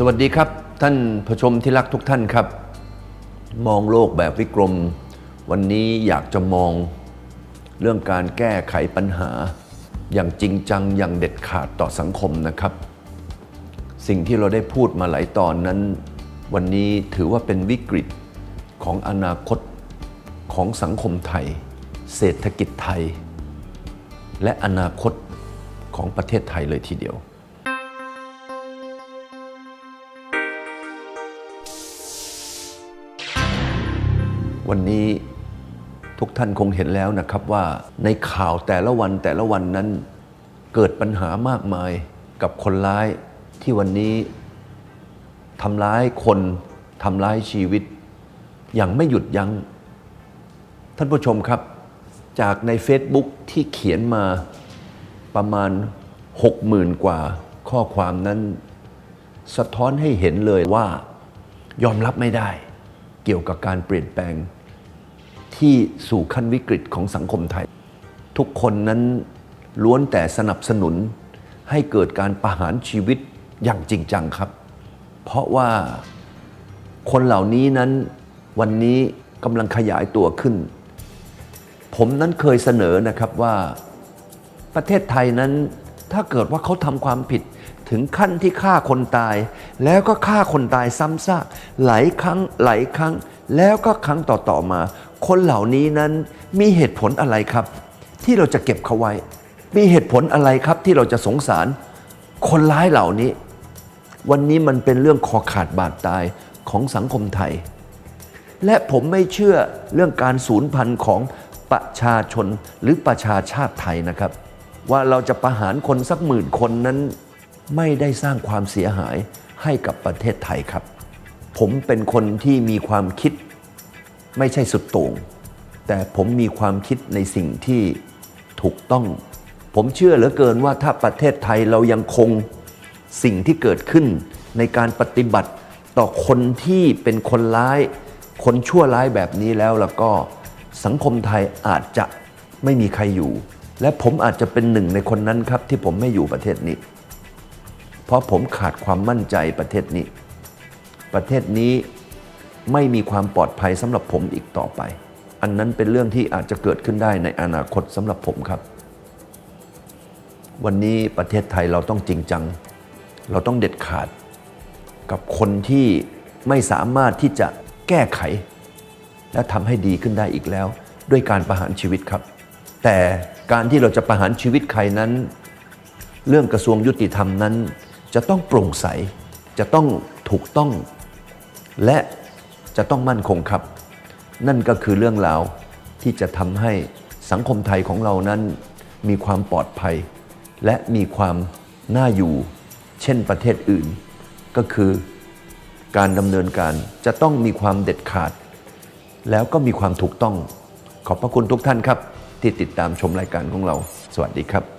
สวัสดีครับท่านผู้ชมที่รักทุกท่านครับ มองโลกแบบวิกรม วันนี้อยากจะมองเรื่องการแก้ไขปัญหา อย่างจริงจังอย่างเด็ดขาดต่อสังคมนะครับ สิ่งที่เราได้พูดมาหลายตอนนั้น วันนี้ถือว่าเป็นวิกฤตของอนาคตของสังคมไทย เศรษฐกิจไทย และอนาคตของประเทศไทยเลยทีเดียว วันนี้ทุกท่านคงเห็นแล้วนะครับว่าในข่าวแต่ละวันแต่ละวันนั้นเกิดปัญหามากมายกับคนร้ายที่วันนี้ทำร้ายคนทำร้ายชีวิต อย่างไม่หยุดยัง้ง ท่านผู้ชมครับ จากใน Facebook ที่เขียนมาประมาณ 60,000 กว่าข้อความนั้น สะท้อนให้เห็นเลยว่า ยอมรับไม่ได้ เกี่ยวกับการเปลี่ยนแปลง ที่สู่ขั้นวิกฤตของสังคมไทย ทุกคนนั้นล้วนแต่สนับสนุนให้เกิดการประหารชีวิตอย่างจริงจังครับ เพราะว่าคนเหล่านี้นั้นวันนี้กำลังขยายตัวขึ้น ผมนั้นเคยเสนอนะครับว่าประเทศไทยนั้นถ้าเกิดว่าเขาทำความผิดถึงขั้นที่ฆ่าคนตาย แล้วก็ฆ่าคนตายซ้ำซากหลายครั้งหลายครั้ง แล้วก็ครั้งต่อๆมา คนเหล่านี้นั้นมีเหตุผลอะไรครับ ที่เราจะเก็บเขาไว้ มีเหตุผลอะไรครับที่เราจะสงสาร คนร้ายเหล่านี้ วันนี้มันเป็นเรื่องคอขาดบาดตายของสังคมไทย และผมไม่เชื่อเรื่องการสูญพันธุ์ของประชาชนหรือประชาชาติไทยนะครับ ว่าเราจะประหารคนสักหมื่นคนนั้นไม่ได้สร้างความเสียหายให้กับประเทศไทยครับ ผมเป็นคนที่มีความคิด ไม่ใช่สุดโต่งแต่ผมมีความคิดในสิ่งที่ถูกต้อง ผมเชื่อเหลือเกินว่าถ้าประเทศไทยเรายังคงสิ่งที่เกิดขึ้นในการปฏิบัติต่อคนที่เป็นคนร้าย คนชั่วร้ายแบบนี้แล้วแล้วก็สังคมไทยอาจจะไม่มีใครอยู่ และผมอาจจะเป็นหนึ่งในคนนั้นครับที่ผมไม่อยู่ประเทศนี้ เพราะผมขาดความมั่นใจประเทศนี้ ประเทศนี้ ไม่มีความปลอดภัยสำหรับผมอีกต่อไป อันนั้นเป็นเรื่องที่อาจจะเกิดขึ้นได้ในอนาคตสำหรับผมครับ วันนี้ประเทศไทยเราต้องจริงจัง เราต้องเด็ดขาด กับคนที่ไม่สามารถที่จะแก้ไข และทำให้ดีขึ้นได้อีกแล้ว ด้วยการประหารชีวิตครับ แต่การที่เราจะประหารชีวิตใครนั้น เรื่องกระทรวงยุติธรรมนั้น จะต้องโปร่งใส จะต้องถูกต้องและ จะต้องมั่นคงครับ นั่นก็คือเรื่องราวที่จะทำให้สังคมไทยของเรานั้นมีความปลอดภัย และมีความน่าอยู่ เช่นประเทศอื่น ก็คือการดำเนินการจะต้องมีความเด็ดขาด แล้วก็มีความถูกต้อง ขอบพระคุณทุกท่านครับ ที่ติดตามชมรายการของเรา สวัสดีครับ